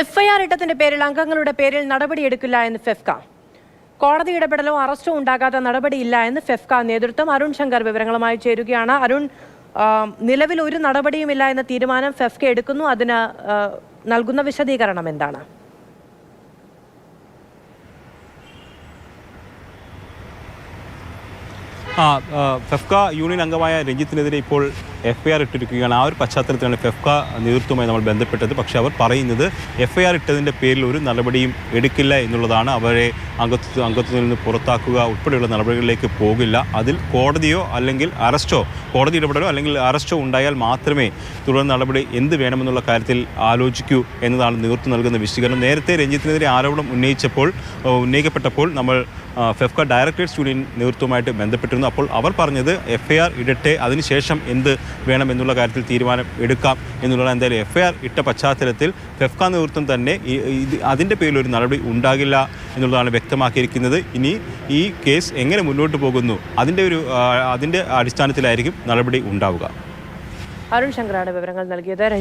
FIR ഇട്ടതിന്റെ പേരിൽ അംഗങ്ങളുടെ പേരിൽ നടപടിയെടുക്കില്ല എന്ന് ഫെഫ്ക. കോടതി ഇടപെടലോ അറസ്റ്റോ ഉണ്ടാകാത്ത നടപടിയില്ല എന്ന് ഫെഫ്ക നേതൃത്വം അരുൺ ശങ്കർ വിവരങ്ങളുമായി ചേരുകയാണ്. അരുൺ നിലവിൽ ഒരു നടപടിയുമില്ല എന്ന തീരുമാനം ഫെഫ്ക എടുക്കുന്നു. അതിന് നൽകുന്ന വിശദീകരണം എന്താണ്? ആ ഫെഫ്ക യൂണിയൻ അംഗമായ രഞ്ജിത്തിനെതിരെ ഇപ്പോൾ എഫ് ഐ ആർ ഇട്ടിരിക്കുകയാണ്. ആ ഒരു പശ്ചാത്തലത്തിലാണ് ഫെഫ്ക നേതൃത്വവുമായി നമ്മൾ ബന്ധപ്പെട്ടത്. പക്ഷേ അവർ പറയുന്നത് എഫ് ഐ ആർ ഇട്ടതിന്റെ പേരിൽ ഒരു നടപടിയും എടുക്കില്ല എന്നുള്ളതാണ്. അവരെ അംഗത്വ അംഗത്വത്തിൽ നിന്ന് പുറത്താക്കുക ഉൾപ്പെടെയുള്ള നടപടികളിലേക്ക് പോകില്ല. അതിൽ കോടതിയോ അല്ലെങ്കിൽ അറസ്റ്റോ കോടതി ഇടപെടലോ അല്ലെങ്കിൽ അറസ്റ്റോ ഉണ്ടായാൽ മാത്രമേ തുടർ നടപടി എന്ത് വേണമെന്നുള്ള കാര്യത്തിൽ ആലോചിക്കൂ എന്നതാണ് നേതൃത്വം നൽകുന്ന വിശദീകരണം. നേരത്തെ രഞ്ജിത്തിനെതിരെ ആരോപണം ഉന്നയിച്ചപ്പോൾ ഉന്നയിക്കപ്പെട്ടപ്പോൾ നമ്മൾ ഫെഫ്ക ഡയറക്ടേഴ്സ് യൂണിയൻ നേതൃത്വമായിട്ട് ബന്ധപ്പെട്ടിരുന്നു. അപ്പോൾ അവർ പറഞ്ഞത് എഫ് ഐ ആർ ഇടട്ടെ അതിനുശേഷം എന്ത് വേണം എന്നുള്ള കാര്യത്തിൽ തീരുമാനം എടുക്കാം എന്നുള്ളത് എന്തായാലും എഫ് ഐ ആർ ഇട്ട പശ്ചാത്തലത്തിൽ ഫെഫ്ക നേതൃത്വം തന്നെ ഇത് അതിന്റെ പേരിൽ ഒരു നടപടി ഉണ്ടാകില്ല എന്നുള്ളതാണ് വ്യക്തമാക്കിയിരിക്കുന്നത്. ഇനി ഈ കേസ് എങ്ങനെ മുന്നോട്ട് പോകുന്നു അതിന്റെ ഒരു അതിന്റെ അടിസ്ഥാനത്തിലായിരിക്കും നടപടി ഉണ്ടാവുക. അരുൺ ശങ്കറാണ് വിവരങ്ങൾ നൽകിയത്.